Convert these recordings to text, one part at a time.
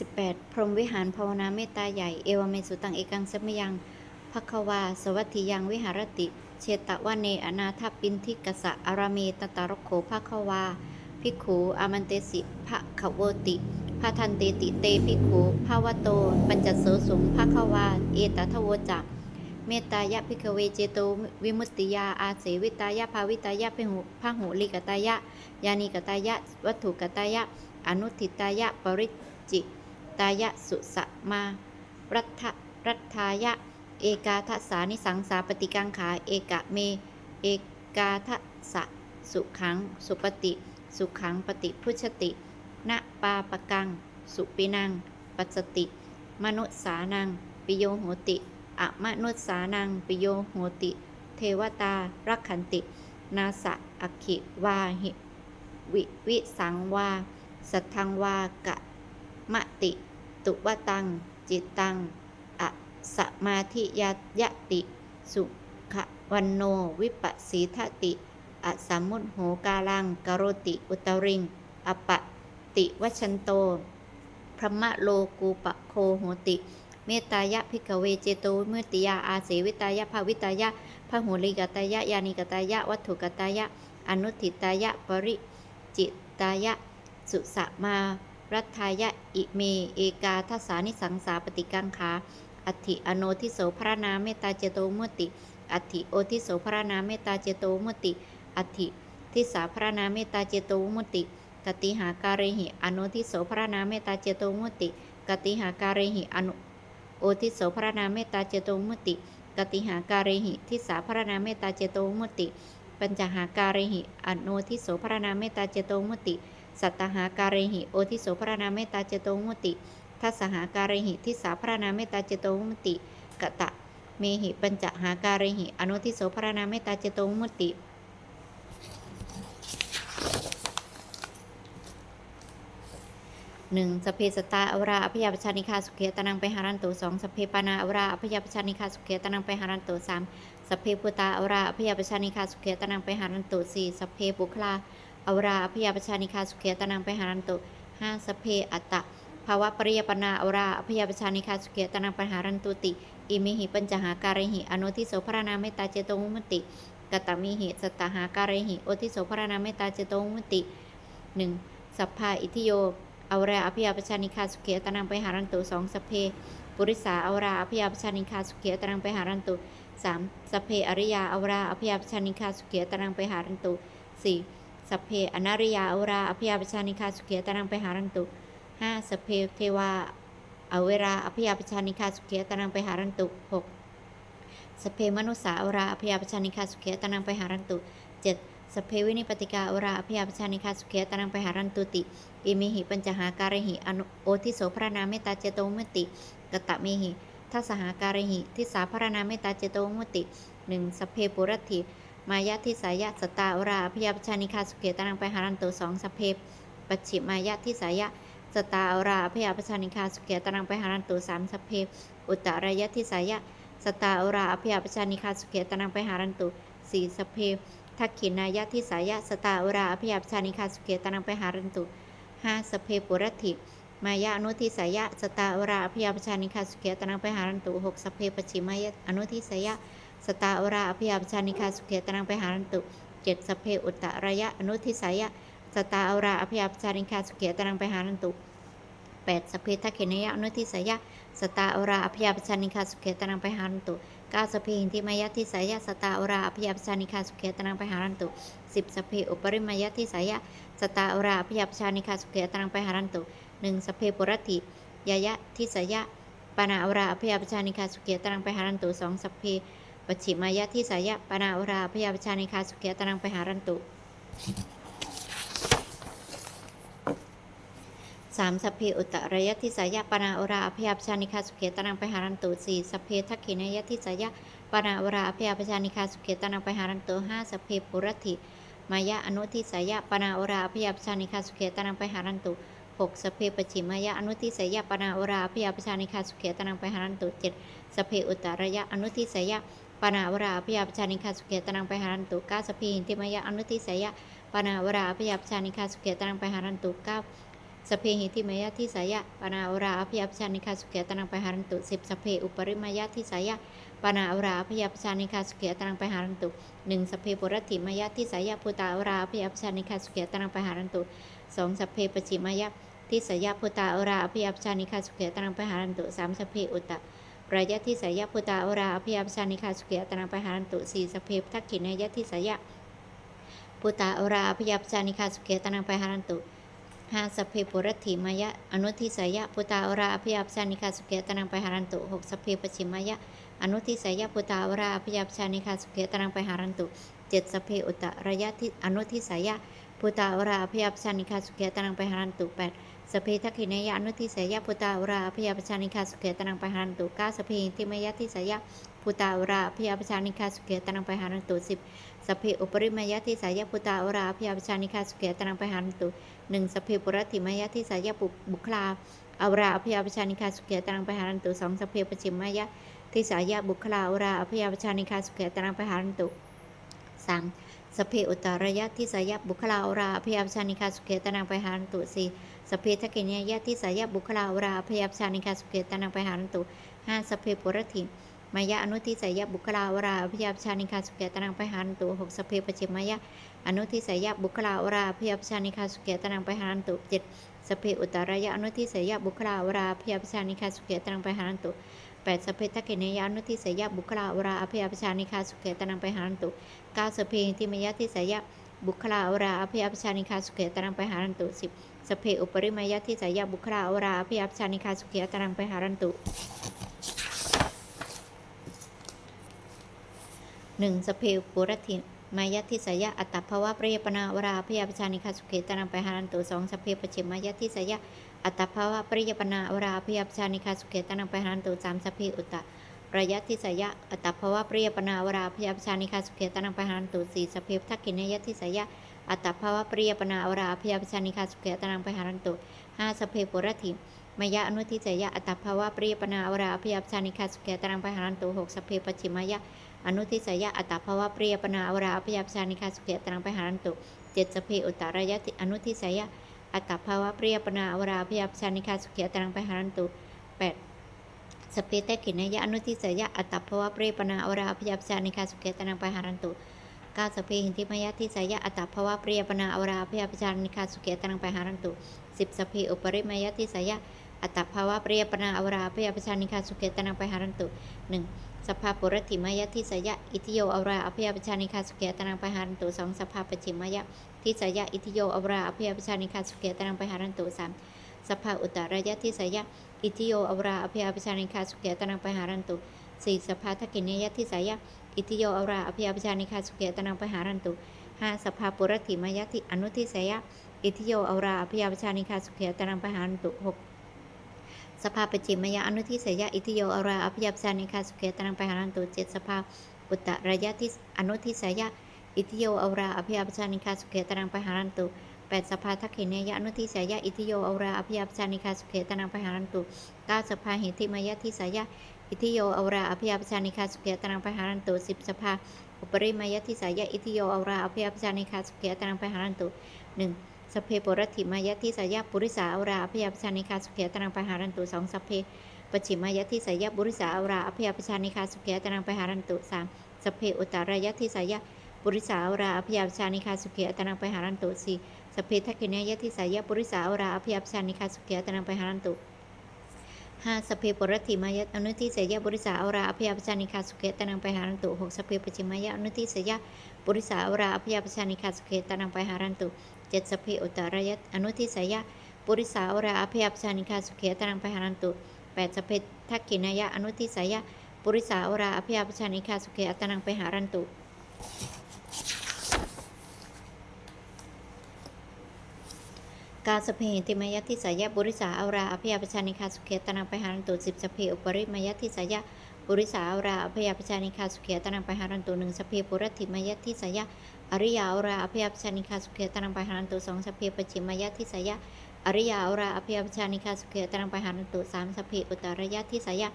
18 พรหมวิหารภาวนาเมตตาใหญ่ เอวเมสุตังเอกังสมยังภควา สวัตถิยังวิหารติ เชตวะเนอนาถปินทิกสะอาราเมตตารโขภควาภิกขูอามันเตสิภะขโวติพาทันเตติเตภิกขูภาวโต ปัญจโสสุงภควา เอตทวจักเมตตายะพิกเวเจโตวิมุตติยาอาเสวิตายะภาวิตายะพหุพหุลิกตายะ ยานิกตายะ วัตถุกตายะ อนุทิตายะ ปริจิ ตายะสุสะมารัฐรัฐายะ เอกาทัสานิสังสาปฏิกังขา เอกะเม เอกาทัสสะสุขัง สุปฏิ สุขังปฏิพุชตินะปาปกัง สุปินัง ปัสติ มนุษสานัง ปิโยโหติอะมนุษสานัง ปิโยโหติ เทวตา รักขันติ นาสะอคิวาหิ วิวิสังวา สัทธังวากะ มติ ตุวตัง จิตตังอะสมาธิยยติ สุขวันโนวิปัสสีทติอะสัมมุตโหกาลังกโรติอุตริงอปะติวชันโตพระมะโลกูปะโคโหติ เมตายะพิกเวเจโตมุตติยาอาเสวิตายะภาวิตายะพหุลิกตายะยานิกตายะ วัตถุกตายะ อนุทิตายะ ปริจิตายะ สุสะมา รัฐายะอิเม เอกาทสานิสังสาปฏิกังขา อัติอโนทิโสพระนาเมตตาเจโตมุติ อัติโอทิโสพระนาเมตตาเจโตมุติ อัติทิสาพระนาเมตตาเจโตมุติ กติหาการหิอนุทิโสพระนาเมตตาเจโตมุติกติหาการหิอนุโอทิโสพระนาเมตตาเจโตมุติ กติหาการหิทิสาพระนาเมตตาเจโตมุติ ปัญจหาการหิอโนทิโสพระนาเมตตาเจโตมุติ สัตหาการิหิโอทิโสพระนาเมตตาเจโตมุติทัสหาการิหิทิสาพระนาเมตตาเจโตมุติกตะเมหิปัญจหาการิหิอนุทิโสพระนาเมตตาเจโตมุติหนึ่งสเพสตาอวราอพยาปชานิคาสุเขตนังไปหารันตุสองสเพปานาอวราอพยาปชานิคาสุเขตนังไปหารันตุสามสเพปุตตาอวราอพยาปชานิคาสุเขตนังไปหารันตุสี่สเพปุคลา อวราอพยาปชานิคาสุเขตนังไปหารันตุห้าสเพอัตตะภาวะปริยปนาอวราอพยาปชานิคาสุเขตนังไปหารันตุติ อิมิหิปัญจหาการหิอนุทิโสพระนาเมตตาเจโตมุมติกตมิหิสตหาการหิโอทิโสพระนาเมตตาเจโตมุมติหนึ่งสัพพาอิทิโยอวราอภิยาปชานิคาสุเขตนังไปหารันตุสองสเพปุริสาอวราอภิยาปชานิคาสุเขตนังไปหารันตุสามสเพอริยาอวราอภิยาปชานิคาสุเขตนังไปหารันตุสี่ สพเพอนาริยาอวราอภิยาปชานิคาสุเขตนังไปหารันตุห้าสพเพเทวาอเวราอภิยาปชานิคาสุเขตนังไปหารันตุหกสพเพมนุสาอวราอภิยาปชานิคาสุเขตนังไปหารันตุเจ็ดสพเพวินิปติกาอวราอภิยาปชานิคาสุเขตนังไปหารันตุติอิมิหิปัญจหาการหิอนุโอทิโสพระนาเมตตาเจโตมุติกตะเมหิทัสหาการหิทิสาพระนาเมตตาเจโตมุติหนึ่งสพเพปุรติ มายะทิสายะสตาอราพยาปชานิคาสุเกตนังไปหารันโตสองสเพปัจฉิมายะทิสายะสตาอราพยาปชานิคาสุเกตนังไปหารันโตสามสเพอุตตรายะทิสายะสตาอราพยาปชานิคาสุเกตนังไปหารันโตสี่สเพทักขินายะทิสายะสตาอราพยาปชานิคาสุเกตนังไปหารันโตห้าสเพปุรติมายะอนุทิสายะสตาอราอพยาปชานิคาสุเขตนังไปหารันตุหกสเพปชิมายะอนุทิสายะ สตาอราอพยาปชานิคาสุเขตนังไปหารันตุเจ็ดสเพอุตตระยะอนุทิสายะสตาอราอพยาปชานิคาสุเขตนังไปหารันตุแปดสเพทักเขนยะอนุทิสายะสตาอราอพยาปชานิคาสุเขตนังไปหารันตุเก้าสเพหินทิมายะทิสายะสตาอราอพยาปชานิคาสุเขตนังไปหารันตุสิบสเพอุปริมายะทิสายะสตาอราพยาปชานิคาสุเขตรังไปหารันตุหนึ่งสเพปุรติยายะทิสยะปนาอราพยาปชานิคาสุเขตรังไปหารันตุสองสเพ ปชิมายะทิสายะปนาอราพยาปชานิคาสุเขตรังไปหารันตุสามสพเพอุตตรยะทิสายะปนาอราพยาปชานิคาสุเขตรังไปหารันตุสี่สพเพทักขินายะทิสายะปนาอราพยาปชานิคาสุเขตรังไปหารันตุห้าสพเพปุรติมายะอนุทิสายะปนาโอราพยาปชานิคาสุเขตนังไปหารันตุหกสพเพปชิมายะอนุทิสายะปนาโอราพยาปชานิคาสุเขตนังไปหารันตุเจ็ดสพเพอุตตรยะอนุทิสายะ ปนาโอราพยาปชานิคาสุเขตนังไปหารันตุเก้าสพเพหินติมายะอนุทิสยะปนาโอราพยาปชานิคาสุเขตนังไปหารันตุเก้าสพเพหิติมายะทิสายะปนาอราอภิยาปชานิคาสุเขตนังไปหารันตุสิบสพเพอุปริมายะทิสายะปนาอราอภิยาปชานิคาสุเขตนังไปหารันตุหนึ่งสพเพปุรติมายะทิสายะพุตาอราอภิยาปชานิคาสุเขตนังไปหารันตุสองสพเพปจิมายะทิสายะพุตาอราอภิยาปชานิคาสุเขตนังไปหารันตุสามสพเพอุตตะ รายะทิสายะพุตาอราอภิยาปชานิคาสุเขตนังไปหารันตุสี่สเพทักขินายะทิสายะพุตาอราอภิยาปชานิคาสุเขตนังไปหารันตุห้าสเพปุรติมายะอนุทิสายะปุตตาอราอภิยาปชานิคาสุเกตนังไปหารันตุหกสเพปชิมายะอนุทิสายะปุตตาอราอภิยาปชานิคาสุเกตนังไปหารันตุเจ็ดสเพอุตระยะทิอนุทิสายะปุตตาอราอภิยาปชานิคาสุเกตนังไปหารันตุแปด สเพทักขินยะอนุทิสยะปุตาอราอภิยาปชานิคาสุเกตนังไปหารันตุเก้าสเพหิมยะทิสยะปุตาอราอภิยาปชานิคาสุเกตนังไปหารันตุสิบสเพอุปริมายะทิสยะปุตาอราอภิยาปชานิคาสุเกตนังไปหารันตุหนึ่งสเพปุรติมายะที่สยะปุบุคลาอวราอภยาปชานิคาสุเกตรังไปหารันตุสองสเพปจิมมายะที่สยะบุคลาอวราอภยาปชานิคาสุเกตรังไปหารันตุสามสเพอุตรยะที่สยะบุคลาอราอภยาปชานิคาสุเกตรังไปหารันตุสี่ สเพทกกินยะที่สายะบุคลาวราอภยาปชานิคาสุเกตรังไปหารันตุห้าสเพปุรติมายะอนุทิสายะบุคลาวราอภยาปชานิคาสุเกตรังไปหารันตุหกสเพปจิมายะอนุทิสายะบุคลาวราพยาปชานิคาสุเกตนังไปหารันตุเจ็ดสเพอุตรายะอนุทิสายะบุคลาวราพยาปชานิคาสุเกตนังไปหารันตุแปดสเพทักเกเนยอนุทิสายะบุคลาวราพยาปชานิคาสุเกตนังไปหารันตุเก้าสเพทิมยะทิสายะบุคลาวราพยาปชานิคาสุเกตนังไปหารันตุสิบ สเพอุปริมายะทิสายะบุคลาวราพยาปชานิคาสุเกตนังไปหารันตุหนึ่งสเพปุรติมายะทิสยะอัตตภาวะปริยปนาวราพยาปชานิคาสุเขตนังไปหารันตุสองสเพปจิมายะทิสยะอัตตภาวะปริยปนาวราพยาปชานิคาสุเขตนังไปหารันตุสามสเพอุตตะระยะทิสยะอัตตภาวะปริยปนาวราพยาปชานิคาสุเขตนังไปหารันตุสี่สเพทักขินยะทิสยะ อัตตภาวะปริยปนาวราพยาปชานิคาสุเขตนังไปหารันตุห้าสเพปุรติมายะอนุทิสยะอัตภาวะปริยปนาวราพยาปชานิคาสุเขตนังไปหารันตุหกสเพปจิมายะอนุทิสยะอัตภาวะปรียปนาอวราอภยาปชานิคาสุเกตรังไปหารันตุเจ็ดสเพอุตรายะติอนุทิสยะอัตภาวะปรียปนาอวราอภยาปชานิคาสุเกตรังไปหารันตุแปดสเพเตกินยะอนุทิสยะอัตภาวะปรียปนาอวราอภยาปชานิคาสุเกตรังไปหารันตุ กาสเพหินทิมยะทิสยะอัตตภาวะเปรียปนาอวราอภยาปชานิคาสุเกตรังไปหารันตุสิบสเพอุปริมยะทิสยะอัตตภาวะเปรียปนาอวราอภยาปชานิคาสุเกตรังไปหารันตุหนึ่งสภาปุรติมยะทิสยะอิทิโยอวราอภยาปชานิคาสุเกตนังไปหารันตุสองสภาปจิมยะทิสยะอิทิโยอวราอภยาปชานิคาสุเกตนังไปหารันตุสามสภาอุตรายะทิสยะอิทิโยอวราอภยาปชานิคาสุเกตนังไปหารันตุ สี่สภาทักกินยะทิสยะอิทิโยอราอภิยาปชานิคาสุเกตนังปหารันตุห้าสภาปุรติมายะทิอนุทิสยะอิทิโยอราอภิยาปชานิคาสุเกตนังปหารันตุหกสภาปจิมยะอนุทิเสยะอิทิโยอราอภิยัปชานิคาสุเกตรังปหารันตุเจ็ดสภาอุตตรยะทิอนุทิเสยะอิทิโยอราอภิยัปชานิคาสุเกตรังปหารันตุแปดสภาทักขิเนยะอนุทิเสยะอิทิโยอราอภิยัปชานิคาสุเกตรังปหารันตุเก้าสภาหิติมยะทิสยะ อิทิโยอาราอภิยัปชานิคาสุเกตรังไปหารันตุสิบสภาอุปริมายทิสายะอิทิโยอาราอภิยัปชานิคาสุเกตรังไปหารันตุหนึ่งสเพปุรติมายทิสายะปุริสาอวราอภิยาปชานิคาสุเขตรังไปหารันตุสองสเพปจิมายทิสายะบุริสาอวราอภิยาปชานิคาสุเขตรังไปหารันตุสามสเพอุตตรายทิสายะปุริสาอวราอภิยาปชานิคาสุเขตรังไปหารันตุสี่สเพทักขินยะทิสายะปุริสาอวราอภิยาปชานิคาสุเขตรังไปหารันตุ ห้าสเพปุรติมายะอนุทิเสยะบุริสาอราอภยาปชานิคาสุเขตรังไปหารันตุหกสเพปจิมายะอนุทิเสยะบุริสาอราอภยาปชานิคาสุเขตรังไปหารันตุเจ็ดสเพอุตตรายะอนุทิสยะปุริสาวราอภยาปชานิคาสุเขตรังไปหารันตุแปดสเพทักขินายะอนุทิสยะปุริสาวราอภยาปชานิคาสุเขตรังไปหารันตุ กาสเพติมายะทิสายะบุริสาอราอภยาปชานิคาสุเขตรังไปหารันตุสิบสเพอุปริมายะทิสายะบุริสาอราอภยาปชานิคาสุเขตรังไปหารันตุหนึ่งสเพปุรติมายะทิสายะอริยาอราอภยาปชานิคาสุเขตรังไปหารันตุสองสเพปจิมายะทิสายะอริยาอราอภยาปชานิคาสุเขตรังไปหารันตุสามสเพอุตตรยะทิสายะ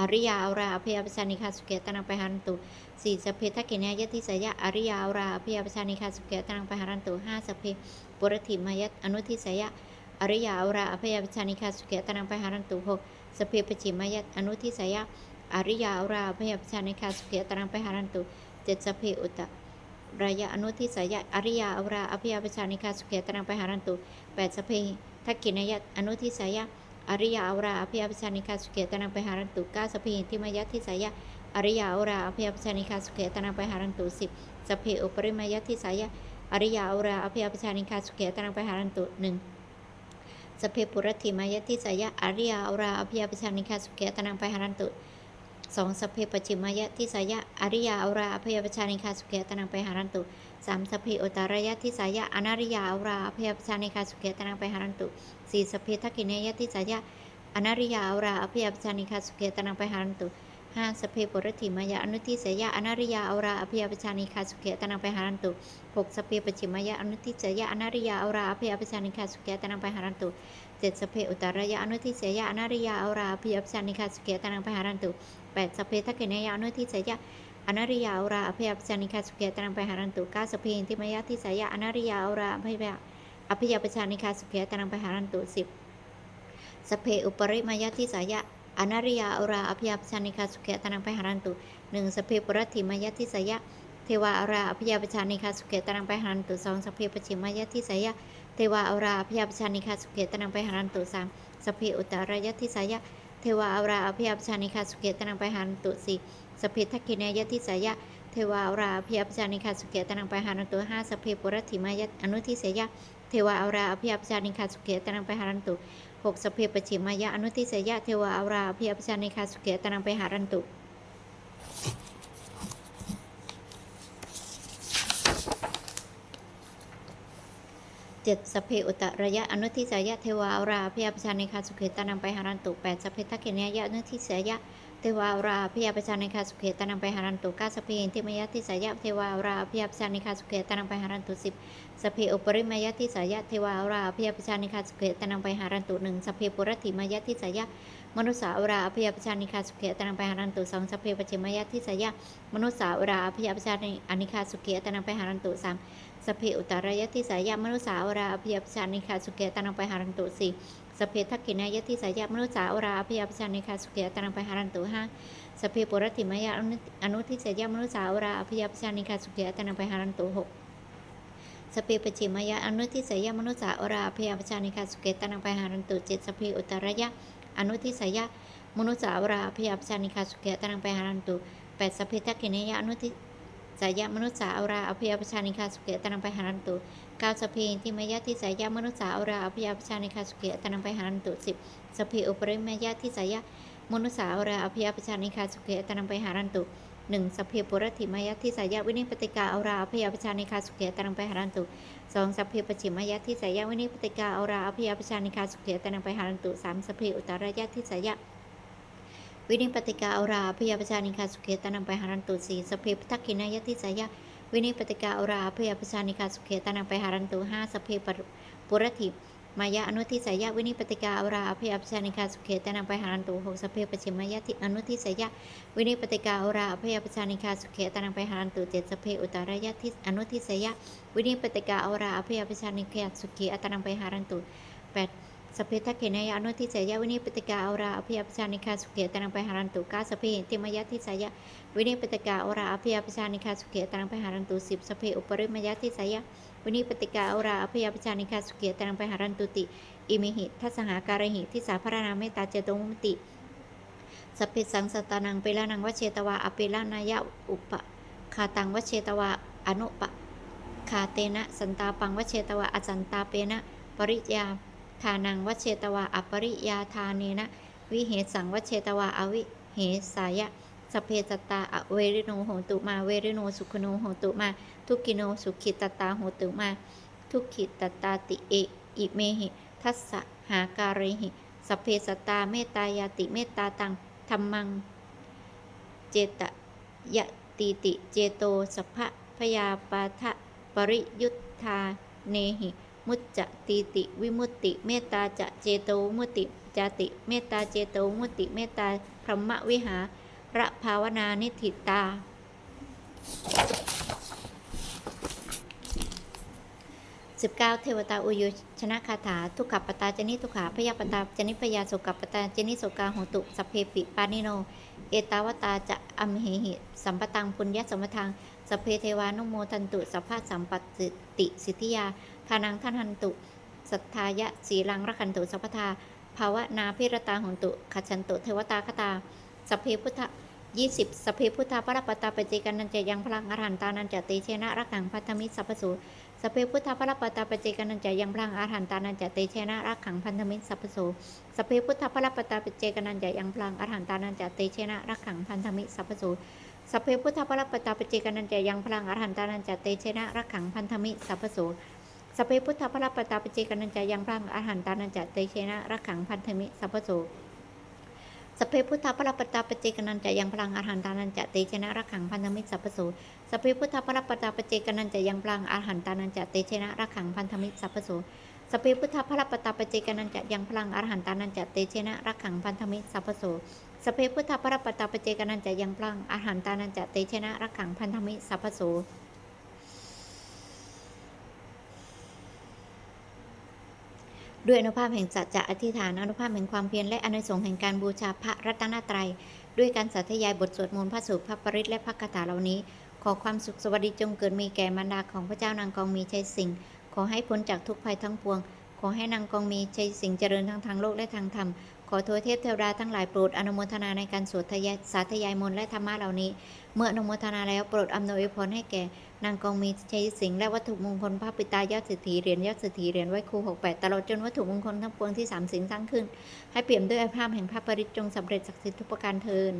อริยาอราอภยาปชานิคาสุเขตรังไปหารันตุสี่สเพทักกินยะทิสยะอริยาอราอภยาปชานิคาสุเขตรังไปหารันตุห้าสเพ ปุรติมายะอนุทิสยะอริยาอราอภยปัจจานิคาสุเขตนังไปหารันตุหกสเพปจิมายะอนุทิสยะอริยาอราอภยปัจจานิคาสุเขตนังไปหารันตุเจ็ดสเพอุตตระยะอนุทิสยะอริยาอราอภยปัจจานิคาสุเขตนังไปหารันตุแปดสเพทักกินยะอนุทิสยะอริยาอราอภยปัจจานิคาสุเขตนังไปหารันตุเก้าสเพหิทิมายะทิสยะอริยาอราอภยปัจจานิคาสุเขตนังไปหารันตุสิบสเพอุปริมายะทิสยะ อริยาอุราอภยปัจจานิคาสุเขตนังไปหารันตุหนึ่งสเพปุรติมายติสยะอริยาอุราอภิยาปชานิคาสุเกตนังไปหารันตุสองสเพปจิมายติสยะอริยาอุราอภิยาปชานิคาสุเกตนังไปหารันตุสามสเพอุตารยติสยะอนาริยาอุราอภิยาปชานิคาสุเกตนังไปหารันตุสี่สเพทักกิเนยติสยะอนาริยาอุราอภิยาปชานิคาสุเกตนังไปหารันตุ ห้าสเพปุรติมายะอนุทิเสยะอนาริยาอราอภิยาปชานิคาสุเกตนังไปหารันตุหกสเพปจิมายะอนุทิเสยะอนาริยาอราอภิยาปชานิคาสุเกตนังไปหารันตุเจ็ดสเพอุตรยะอนุทิเสยะอนาริยาอราพิยัพชานิคาสุเกตนังไปหารันตุแปดสเพทักเกเนยะอนุทิเสยะอนาริยาอราพิยัพชานิคาสุเกตนังไปหารันตุเก้าสเพนทิมายะทิเสยะอนาริยาอราพิยอภิยปชานิคาสุเกตนังไปหารันตุสิบสเพอุปริมยะทิสยะ อนาริยาอราอภิยปชานิคาสุเกตนังไปหารันตุหนึ่งสเพปุรติมยะทิสยะเทวาอราอภิยปชานิคาสุเกตนังไปหารันตุสองสเพปชิมยะทิสยะเทวาอาราอภิยาปชานิคาสุเกตนังไปหารันตุสามสเพอุตารยทิสายะเทวาอาราอภิยาปชานิคาสุเกตนังไปหารันตุสี่สเพทักขิเนยทิสายะ เทวาอาราอภิยปชานิคาสุเกตนังไปหารันตุห้าสเพปุรติมายะอนุทิเสยะเทวาอาราอภิยปชานิคาสุเกตนังไปหารันตุหกสเพปจิมายะอนุทิเสยะเทวาอาราอภิยปชานิคาสุเกตนังไปหารันตุเจ็ดสเพอุตระยะอนุทิสายะเทวาอาราพยาปชานิคาสุเขตานังไปหารันตุแปดสเพทักเกเนยะอนุทิสายะ เทวาราพยาปชานิคาสุเขตานังไปหารันตุกาสเพนทิมยะทิสายะเทวาราพยาปชานิคาสุเขตานังไปหารันตุสิบสเพอุปริมยะทิสายะเทวาราพยาปชานิคาสุเขตานังไปหารันตุหนึ่งสเพปุรติมยะทิสายะมนุษสาอาราพยาปชานิคาสุเขตานังไปหารันตุสองสเพปจิมยะทิสายะมนุษสาอาราพยาปชานิคาสุเขตานังไปหารันตุสามสเพอุตารยติสายามนุษสาวราอภิยปชานิคาสุเกตนังไปหารันตุสี สเพทักขินายติสายามนุษสาวราอภิยปชานิคาสุเกตนังไปหารันตุห้าสเพปุรติมายาอนุทิสายามนุษสาวราอภิยปชานิคาสุเกตนังไปหารันตุหกสเพปจิมายาอนุทิสายามนุษสาวราอภิยปชานิคาสุเกตนังไปหารันตุเจ็ดสเพอุตารยะอนุทิสายามนุษสาวราอภิยปชานิคาสุเกตนังไปหารันตุแปดสเพทักขินายาอนุทิ สายะมนุษย์สาอาราอภิยาปชานิคาสุเกตนังไปหารันตุเก้าสพเพที่มายะที่สายะมนุษย์สาอาราอภิยาปชานิคาสุเกตนังไปหารันตุสิบสพเพอุปริมายะที่สายะมนุษย์สาอาราอภิยาปชานิคาสุเกตนังไปหารันตุหนึ่งสพเพปุรติมายะที่สายะวินิปติกาอาราอภิยาปชานิคาสุเกตนังไปหารันตุสองสพเพปจิมายะที่สายะวินิปติกาอาราอภิยาปชานิคาสุเกตนังไปหารันตุสามสพเพอุตารยะที่สายะ วินิปติกาอาราพยาปชานิคาสุเขตานังไปหารันตุสีสเพปทักขินายติสายะวินิปติกาอาราพยาปชานิคาสุเขตานังไปหารันตุห้าสเพปปุรติมายะอนุทิสายะวินิปติกาอาราพยาปชานิคาสุเขตานังไปหารันตุหกสเพปชิมายะทิอนุทิสายะวินิปติกาอาราพยาปชานิคาสุเขตานังไปหารันตุเจ็ดสเพอุตารยะทิอนุทิสายะวินิปติกาอาราพยาปชานิคาสุเขตานังไปหารันตุแปด สเพทักเขนยานุทิสยะวินิปติกาอราอภิยปชานิคาสุเกตังไปหารันตุกาสพเพติมยะทิสยะวินิปติกาอราอภิยปชานิคาสุเกตังไปหารันตุสิบสเพอุปริมยะทิสยะวินิปติกาอราอภิยปชานิคาสุเกตังไปหารันตุติอิมิหิทัสหาการหิทิสาพระนาเมตตาเจตมุมติสเพสังสตานังเปลานังวเชตวาอเปลานายะอุปคาตังวเชตวาอนุปคาเตนะสันตาปังวเชตวาอสันตาเปนะปริยา ทานังวัชเชตวาอปริยาทาเนนะ วิเหสังวัชเชตวาอวิเหสายะสเพตตาอเวริโนโหตุมาเวริโนสุขโนโหตุมา ทุกิโนสุขิตตาโหตุมา ทุกิตตาติเออิเมหิ ทัสสะหาการิหิสเพสตาเมตายาติเมตตาตังธรรมัง เจตยะติติเจโตสัพพะพยาปาทะปริยุทธาเนหิ มุจจะตีติวิมุตติ เมตตาจะเจโตมุติจาติ เมตตาเจโตมุติ เมตตาพรหมวิหาระภาวนานิธิตา 19 เทวตาอุยชนะคาถา ทุกขปตาจนิทุกขาพยาปตาจนิพยาสุกัปตาจนิโสกาโหตุสพเพปิปานิโน เอตาวตาจะอัมเหหิสัมปตังปุญญสมทังสพเพเทวานุโมทันตุสัพพะสัมปติสิทธิยา ทานังท่านหันตุ สัทธายะสีลังรักขันตุสัพพทา ภาวนาพิรตาหนตุขจันตุเทวตาคตาสพเพพุทธยี่สิบสพเพพุทธาปรปตาปเจกันนันจะยังพลังอรหันตานันจะเตเชนะรักขังพัทธมิสัพพสูสพเพพุทธาปรปตาปเจกันนันจะยังพลังอรหันตานันจะเตเชนะรักขังพันธมิสัพพสูสพเพพุทธาปรปตาปเจกันนันจะยังพลังอรหันตานันจะเตเชนะรักขังพันธมิสัพพสูสพเพพุทธาปรปตาปเจกันนันจะยังพลังอรหันตานันจะเตเชนะรักขังพันธมิสัพสู สพเพพุทธาปรปตาปเจกันนันจะยังพลังอรหันตานันจะเตเชนะรักขังพันธมิสัพพสูสพเพพุทธปรปตาปเจกนันจะยังพลังอาหารตานันจะเตชนะรักขังพันธมิตรสัพพสูสพเพพุทธปรปตาปเจกนันจะยังพลังอาหารตานันจะเตชนะรักขังพันธมิตรสัพพสูสพเพพุทธปรปตาปเจกนันจะยังพลังอาหารตานันจะเตชนะรักขังพันธมิตรสัพพสูสพเพพุทธปรปตาปเจกนันจะยังพลังอาหารตานันจะเตชนะรักขังพันธมิตรสัพพสู ด้วยอนุภาพแห่งสัจจะอธิษฐานอนุภาพแห่งความเพียรและอนุสงส์แห่งการบูชาพระรัตนตรัย ด้วยการสาธยายบทสวดมนต์พระสูตรพระปริตและพระคาถาเหล่านี้ ขอความสุขสวัสดีจงเกิดมีแก่มารดาของพระเจ้านางกองมีชัยสิงห์ขอให้พ้นจากทุกภัยทั้งปวง ขอให้นางกองมีชัยสิงเจริญทั้งทางโลกและทางธรรม ขอโทษเทพเทวดาทั้งหลายโปรดอนุโมทนาในการสวดทยสาธยายมนต์และธรรมะเหล่านี้ เมื่ออนุโมทนาแล้วโปรดอำนวยพรให้แก่ นางกองมีชัยสิงและวัตถุมงคลพระปิตายอดเศรษฐีเหรียญยอดเศรษฐีเหรียญไว้ครู68ตลอดจนวัตถุมงคลทั้งปวงที่สามสิงสร้างขึ้น ให้เปี่ยมด้วยอภาพแห่งพระปริตรจงสำเร็จศักดิ์สิทธิ์ทุกประการเทิน